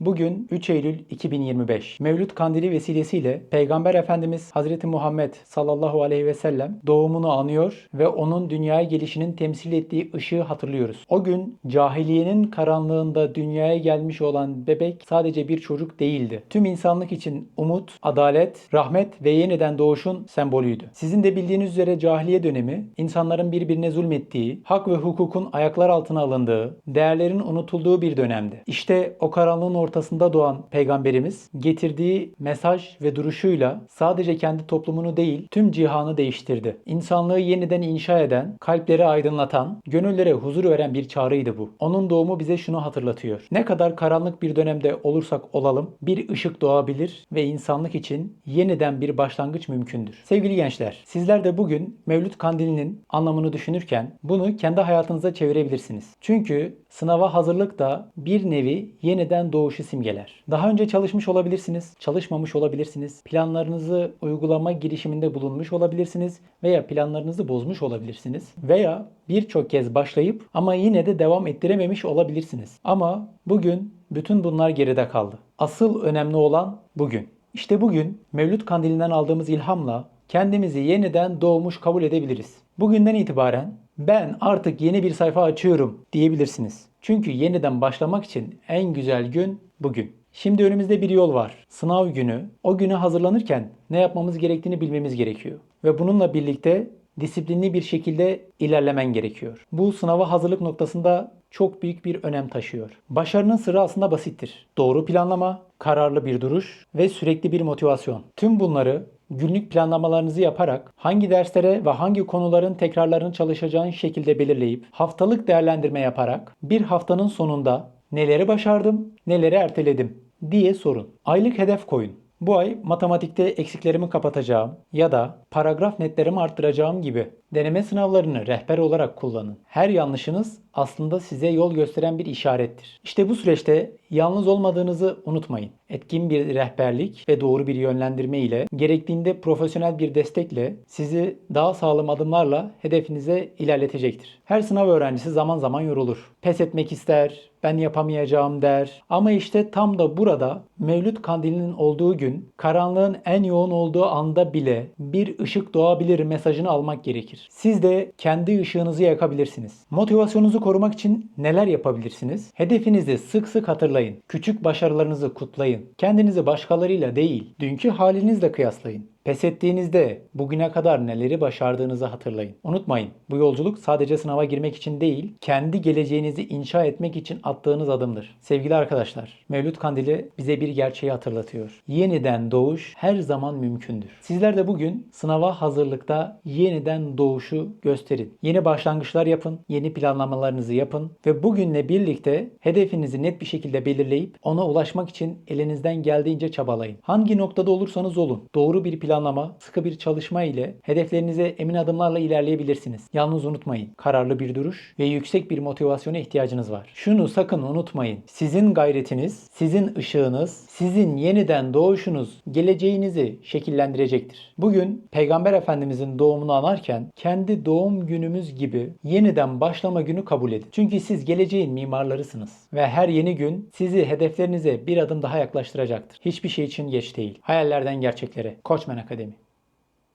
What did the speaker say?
Bugün 3 Eylül 2025. Mevlüt Kandili vesilesiyle Peygamber Efendimiz Hazreti Muhammed sallallahu aleyhi ve sellem doğumunu anıyor ve onun dünyaya gelişinin temsil ettiği ışığı hatırlıyoruz. O gün cahiliyenin karanlığında dünyaya gelmiş olan bebek sadece bir çocuk değildi. Tüm insanlık için umut, adalet, rahmet ve yeniden doğuşun sembolüydü. Sizin de bildiğiniz üzere cahiliye dönemi insanların birbirine zulmettiği, hak ve hukukun ayaklar altına alındığı, değerlerin unutulduğu bir dönemdi. İşte o karanlığın ortasında doğan peygamberimiz getirdiği mesaj ve duruşuyla sadece kendi toplumunu değil tüm cihanı değiştirdi. İnsanlığı yeniden inşa eden, kalpleri aydınlatan, gönüllere huzur veren bir çağrıydı bu. Onun doğumu bize şunu hatırlatıyor. Ne kadar karanlık bir dönemde olursak olalım bir ışık doğabilir ve insanlık için yeniden bir başlangıç mümkündür. Sevgili gençler, sizler de bugün Mevlüt Kandili'nin anlamını düşünürken bunu kendi hayatınıza çevirebilirsiniz. Çünkü sınava hazırlık da bir nevi yeniden doğuşu simgeler. Daha önce çalışmış olabilirsiniz, çalışmamış olabilirsiniz, planlarınızı uygulama girişiminde bulunmuş olabilirsiniz veya planlarınızı bozmuş olabilirsiniz veya birçok kez başlayıp ama yine de devam ettirememiş olabilirsiniz. Ama bugün bütün bunlar geride kaldı. Asıl önemli olan bugün. İşte bugün Mevlüt Kandili'nden aldığımız ilhamla kendimizi yeniden doğmuş kabul edebiliriz. Bugünden itibaren ben artık yeni bir sayfa açıyorum diyebilirsiniz. Çünkü yeniden başlamak için en güzel gün bugün. Şimdi önümüzde bir yol var. Sınav günü. O güne hazırlanırken ne yapmamız gerektiğini bilmemiz gerekiyor. Ve bununla birlikte disiplinli bir şekilde ilerlemen gerekiyor. Bu sınava hazırlık noktasında çok büyük bir önem taşıyor. Başarının sırrı aslında basittir. Doğru planlama, kararlı bir duruş ve sürekli bir motivasyon. Tüm bunları günlük planlamalarınızı yaparak hangi derslere ve hangi konuların tekrarlarını çalışacağın şekilde belirleyip haftalık değerlendirme yaparak bir haftanın sonunda neleri başardım, neleri erteledim diye sorun. Aylık hedef koyun. Bu ay matematikte eksiklerimi kapatacağım ya da paragraf netlerimi arttıracağım gibi deneme sınavlarını rehber olarak kullanın. Her yanlışınız aslında size yol gösteren bir işarettir. İşte bu süreçte yalnız olmadığınızı unutmayın. Etkin bir rehberlik ve doğru bir yönlendirme ile gerektiğinde profesyonel bir destekle sizi daha sağlam adımlarla hedefinize ilerletecektir. Her sınav öğrencisi zaman zaman yorulur. Pes etmek ister, ben yapamayacağım der. Ama işte tam da burada Mevlüt Kandili'nin olduğu gün karanlığın en yoğun olduğu anda bile bir ışık doğabilir mesajını almak gerekir. Siz de kendi ışığınızı yakabilirsiniz. Motivasyonunuzu korumak için neler yapabilirsiniz? Hedefinizi sık sık hatırlayın. Küçük başarılarınızı kutlayın. Kendinizi başkalarıyla değil, dünkü halinizle kıyaslayın. Pes ettiğinizde bugüne kadar neleri başardığınızı hatırlayın. Unutmayın, bu yolculuk sadece sınava girmek için değil, kendi geleceğinizi inşa etmek için attığınız adımdır. Sevgili arkadaşlar, Mevlüt Kandili bize bir gerçeği hatırlatıyor. Yeniden doğuş her zaman mümkündür. Sizler de bugün sınava hazırlıkta yeniden doğuşu gösterin. Yeni başlangıçlar yapın, yeni planlamalarınızı yapın ve bugünle birlikte hedefinizi net bir şekilde belirleyip ona ulaşmak için elinizden geldiğince çabalayın. Hangi noktada olursanız olun, doğru bir plan planlama, sıkı bir çalışma ile hedeflerinize emin adımlarla ilerleyebilirsiniz. Yalnız unutmayın, kararlı bir duruş ve yüksek bir motivasyona ihtiyacınız var. Şunu sakın unutmayın. Sizin gayretiniz, sizin ışığınız, sizin yeniden doğuşunuz geleceğinizi şekillendirecektir. Bugün Peygamber Efendimizin doğumunu anarken kendi doğum günümüz gibi yeniden başlama günü kabul edin. Çünkü siz geleceğin mimarlarısınız ve her yeni gün sizi hedeflerinize bir adım daha yaklaştıracaktır. Hiçbir şey için geç değil. Hayallerden gerçeklere. Koçmen Akademi